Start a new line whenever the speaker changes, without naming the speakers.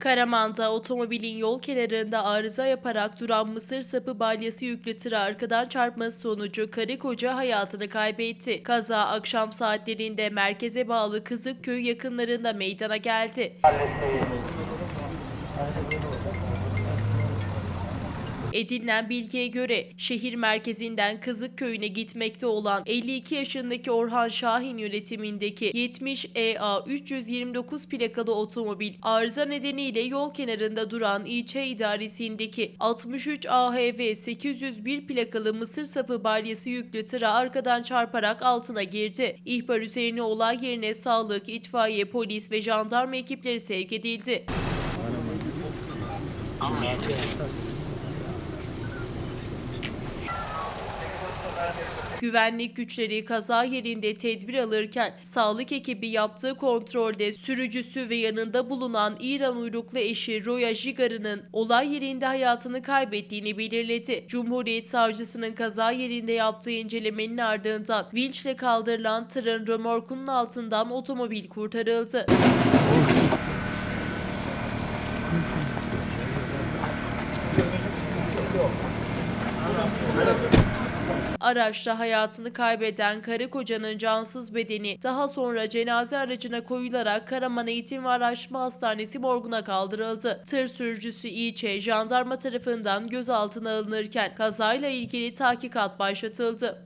Karaman'da otomobilin yol kenarında arıza yaparak duran mısır sapı balyası yüklü tıra arkadan çarpması sonucu karı koca hayatını kaybetti. Kaza akşam saatlerinde merkeze bağlı Kızıkköy yakınlarında meydana geldi. Edinilen bilgiye göre şehir merkezinden Kızıkköy'üne gitmekte olan 52 yaşındaki Orhan Şahin yönetimindeki 70 EA 329 plakalı otomobil arıza nedeniyle yol kenarında duran ilçe idaresindeki 63 AHV 801 plakalı mısır sapı balyası yüklü tıra arkadan çarparak altına girdi. İhbar üzerine olay yerine sağlık, itfaiye, polis ve jandarma ekipleri sevk edildi. Güvenlik güçleri kaza yerinde tedbir alırken sağlık ekibi yaptığı kontrolde sürücüsü ve yanında bulunan İran uyruklu eşi Roya Jigar'ın olay yerinde hayatını kaybettiğini belirledi. Cumhuriyet Savcısının kaza yerinde yaptığı incelemenin ardından vinçle kaldırılan tırın römorkunun altından otomobil kurtarıldı. Araçta hayatını kaybeden karı kocanın cansız bedeni daha sonra cenaze aracına koyularak Karaman Eğitim ve Araştırma Hastanesi morguna kaldırıldı. Tır sürücüsü İlçe jandarma tarafından gözaltına alınırken kazayla ilgili tahkikat başlatıldı.